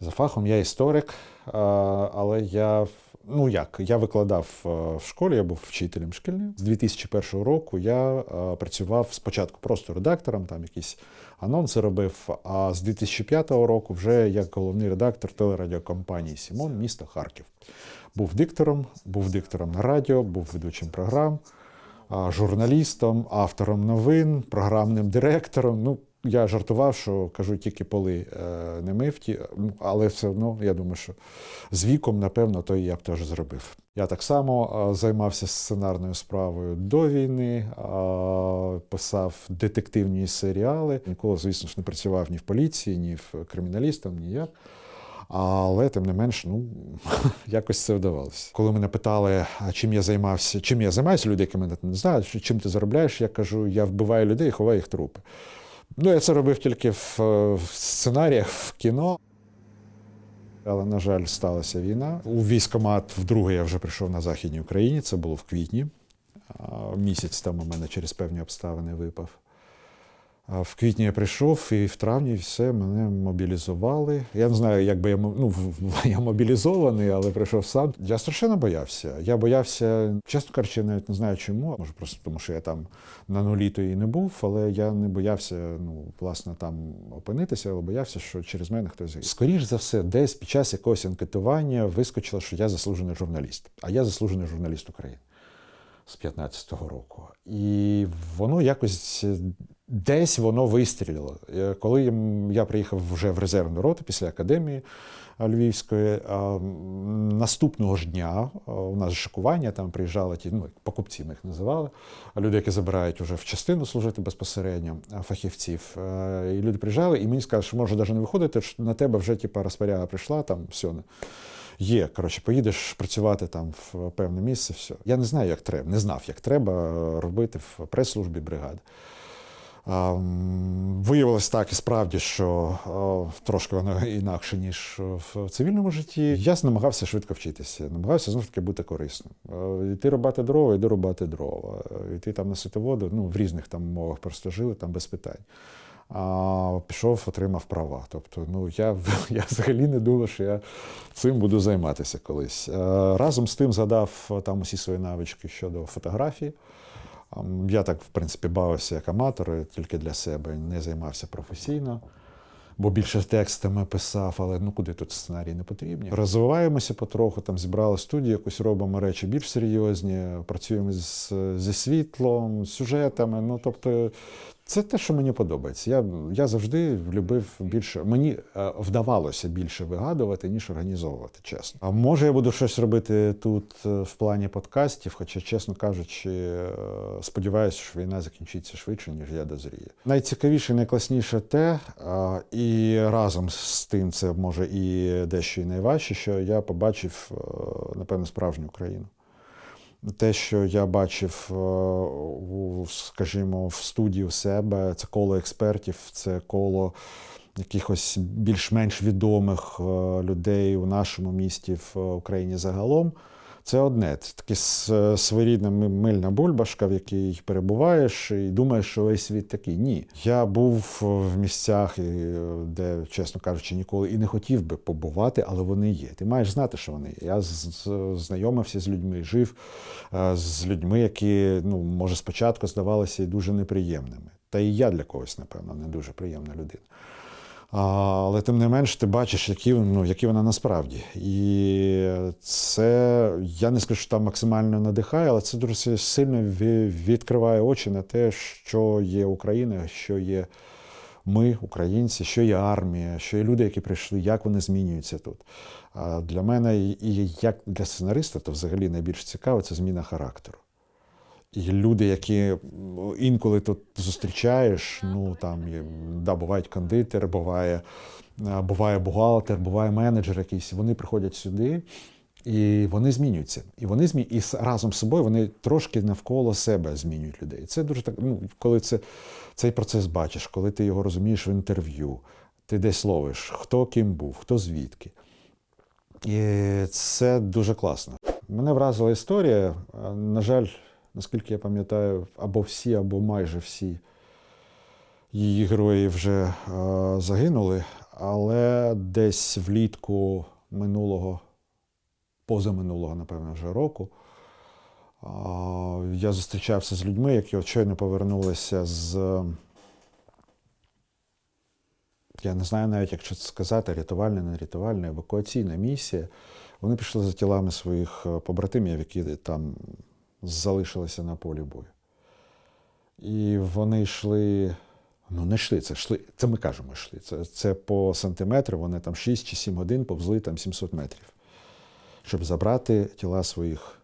За фахом я історик, але я ну як, я викладав е, в школі, я був вчителем шкільним. З 2001 року я е, працював спочатку просто редактором, там якісь анонси робив. А з 2005 року вже як головний редактор телерадіокомпанії Сімон, місто Харків. Був диктором, був диктором на радіо, був ведучим програм, журналістом, автором новин, програмним директором. Ну, я жартував, що кажу, тільки поли е, не ну, але все одно я думаю, що з віком, напевно, то я б теж зробив. Я так само е, займався сценарною справою до війни, е, писав детективні серіали. Ніколи, звісно ж, не працював ні в поліції, ні в криміналістом, ніяк. Але тим не менш, ну якось це вдавалося. Коли мене питали, чим я займався, чим я займаюся, люди, які мене не знають, чим ти заробляєш, я кажу, я вбиваю людей ховаю їх трупи. Ну, я це робив тільки в, е, в сценаріях, в кіно. Але, на жаль, сталася війна. У військомат вдруге я вже прийшов на Західній Україні, це було в квітні. Місяць там у мене через певні обставини випав. В квітні я прийшов, і в травні все мене мобілізували. Я не знаю, як би я ну, я мобілізований, але прийшов сам. Я страшенно боявся. Я боявся, чесно кажучи, навіть не знаю чому. Може, просто тому, що я там на нулі то і не був, але я не боявся, ну, власне, там опинитися, але боявся, що через мене хтось. Скоріш за все, десь під час якогось анкетування вискочило, що я заслужений журналіст, а я заслужений журналіст України з 15-го року. І воно якось десь воно вистрілило. Е, Коли я приїхав вже в резервну роту після академії Львівської, наступного ж дня у нас шикування, там приїжджали ті, ну, покупці ми їх називали, люди, які забирають вже в частину служити безпосередньо фахівців. Е, І люди приїжджали, і мені сказали, що може навіть не виходити, що на тебе вже типу, розпоряга прийшла, там все. Є, коротше, поїдеш працювати там в певне місце, все. Я не знаю, як треба, не знав, як треба робити в прес-службі бригади. Виявилось так і справді, що трошки воно інакше, ніж в цивільному житті. Я намагався швидко вчитися, намагався знову ж таки бути корисним. Йти рубати дрова, йди рубати дрова. Йти там носити воду, ну, в різних там мовах просто жили, там без питань. А пішов, отримав права. Тобто, ну я, я взагалі не думав, що я цим буду займатися колись. Е, Разом з тим згадав там усі свої навички щодо фотографії. Я так, в принципі, бавився як аматор, тільки для себе, не займався професійно, бо більше текстами писав, але ну куди тут сценарії не потрібні. Розвиваємося потроху, там зібрали студію, якусь робимо речі більш серйозні, працюємо з, зі світлом, сюжетами. Ну, тобто, це те, що мені подобається. Я, я завжди любив більше. Мені е, вдавалося більше вигадувати, ніж організовувати, чесно. А може я буду щось робити тут е, в плані подкастів, хоча, чесно кажучи, е, сподіваюся, що війна закінчиться швидше, ніж я дозрію. Найцікавіше, найкласніше те, і разом з тим, це може і дещо і найважче, що я побачив, напевно, справжню Україну. Те, що я бачив, е, скажімо, в студії у себе, це коло експертів, це коло якихось більш-менш відомих е, людей у нашому місті в Україні загалом. Це одне. Це таке своєрідна мильна бульбашка, в якій перебуваєш і думаєш, що весь світ такий. Ні. Я був в місцях, е, де, чесно кажучи, ніколи і не хотів би побувати, але вони є. Ти маєш знати, що вони є. Я знайомився з людьми, жив е, з людьми, які, ну, може, спочатку здавалися дуже неприємними. Та і я для когось, напевно, не дуже приємна людина. Але тим не менш, ти бачиш, які, ну, які вона насправді. І це я не скажу, що там максимально надихає, але це дуже сильно відкриває очі на те, що є Україна, що є ми, українці, що є армія, що є люди, які прийшли, як вони змінюються тут. А для мене, і як для сценариста, то взагалі найбільш цікаво це зміна характеру. І люди, які інколи тут зустрічаєш, ну там да, бувають кондитер, буває, буває бухгалтер, буває менеджер якийсь. Вони приходять сюди і вони змінюються. І вони змі... і разом з собою вони трошки навколо себе змінюють людей. Це дуже так. Ну, коли це, цей процес бачиш, коли ти його розумієш в інтерв'ю, ти десь ловиш, хто ким був, хто звідки. І це дуже класно. Мене вразила історія. На жаль, наскільки я пам'ятаю, або всі, або майже всі її герої вже е, загинули. Але десь влітку минулого, позаминулого, напевно, вже року, а, я зустрічався з людьми, які щойно повернулися з. Я не знаю навіть, як це сказати, рятувальна, не рятувальна, евакуаційна місія. Вони пішли за тілами своїх е, побратимів, які там залишилися на полі бою. І вони йшли, ну не йшли, це йшли, це ми кажемо, йшли. Це, це по сантиметру, вони там 6 чи 7 годин повзли там 700 метрів, щоб забрати тіла своїх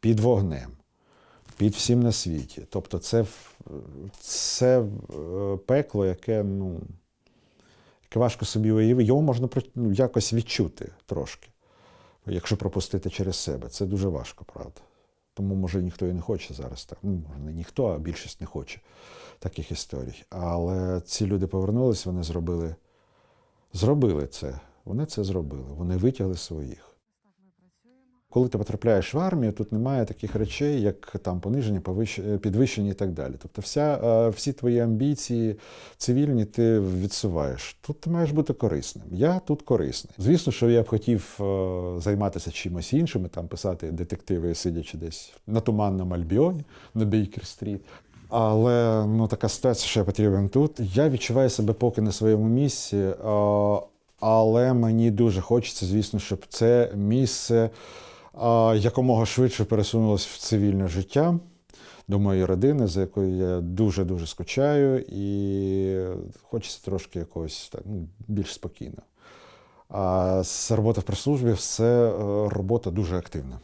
під вогнем, під всім на світі. Тобто це, це е, пекло, яке, ну, яке важко собі уявити, його можна ну, якось відчути трошки, якщо пропустити через себе. Це дуже важко, правда. Тому, може, ніхто і не хоче зараз так. Ну, може, не ніхто, а більшість не хоче таких історій. Але ці люди повернулись, вони зробили, зробили це. Вони це зробили. Вони витягли своїх. Коли ти потрапляєш в армію, тут немає таких речей, як там пониження, підвищення і так далі. Тобто, вся, е, всі твої амбіції цивільні ти відсуваєш. Тут ти маєш бути корисним. Я тут корисний. Звісно, що я б хотів е, займатися чимось іншим, там писати детективи, сидячи десь на туманному Альбіоні на Бейкер-стріт. Але ну, така ситуація, що я потрібен тут. Я відчуваю себе поки на своєму місці, е, але мені дуже хочеться, звісно, щоб це місце якомога швидше пересунулося в цивільне життя до моєї родини, за якою я дуже-дуже скучаю, і хочеться трошки якогось так, ну, більш спокійно. А з в прес-службі це е, робота дуже активна.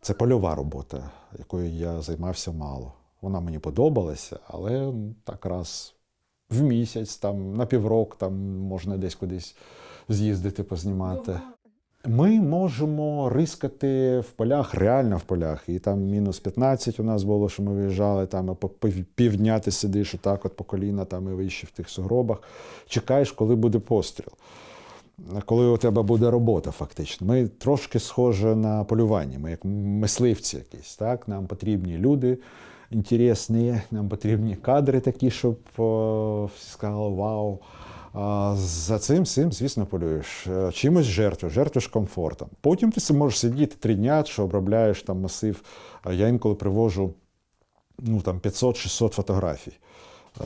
Це польова робота, якою я займався мало. Вона мені подобалася, але так раз в місяць, там, на півроку, там можна десь кудись з'їздити, познімати. Ми можемо рискати в полях, реально в полях. І там мінус 15 у нас було, що ми виїжджали, там по півдня ти сидиш отак от по коліна, там і вище в тих сугробах. Чекаєш, коли буде постріл. Коли у тебе буде робота, фактично. Ми трошки схожі на полювання. Ми як мисливці якісь. Так? Нам потрібні люди інтересні, нам потрібні кадри такі, щоб всі сказали вау. За цим всім, звісно, полюєш. Е, Чимось жертвуєш, жертвуєш комфортом. Потім ти можеш сидіти три дня, що обробляєш там масив. Я інколи привожу ну, там 500-600 фотографій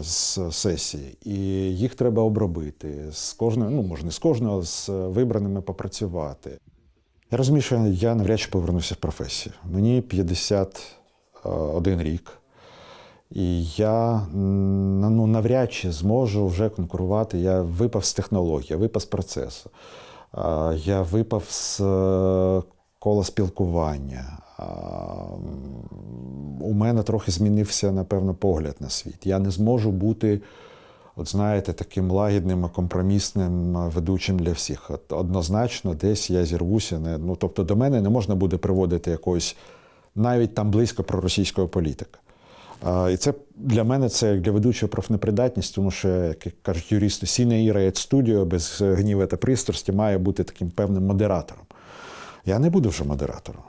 з сесії, і їх треба обробити. З кожною, ну може не з кожного, з вибраними попрацювати. Я розумію, що я навряд чи повернуся в професію. Мені 51 рік. І я ну, навряд чи зможу вже конкурувати. Я випав з технології, випав з процесу, я випав з е, кола спілкування. У мене трохи змінився, напевно, погляд на світ. Я не зможу бути, от знаєте, таким лагідним, компромісним ведучим для всіх. От Однозначно, десь я зірвуся. Не, ну, тобто до мене не можна буде приводити якогось навіть там близько проросійського політика. І це для мене це як для ведучого профнепридатність, тому що, як кажуть юристи, сіне іра студіо без гніва та пристрасті має бути таким певним модератором. Я не буду вже модератором.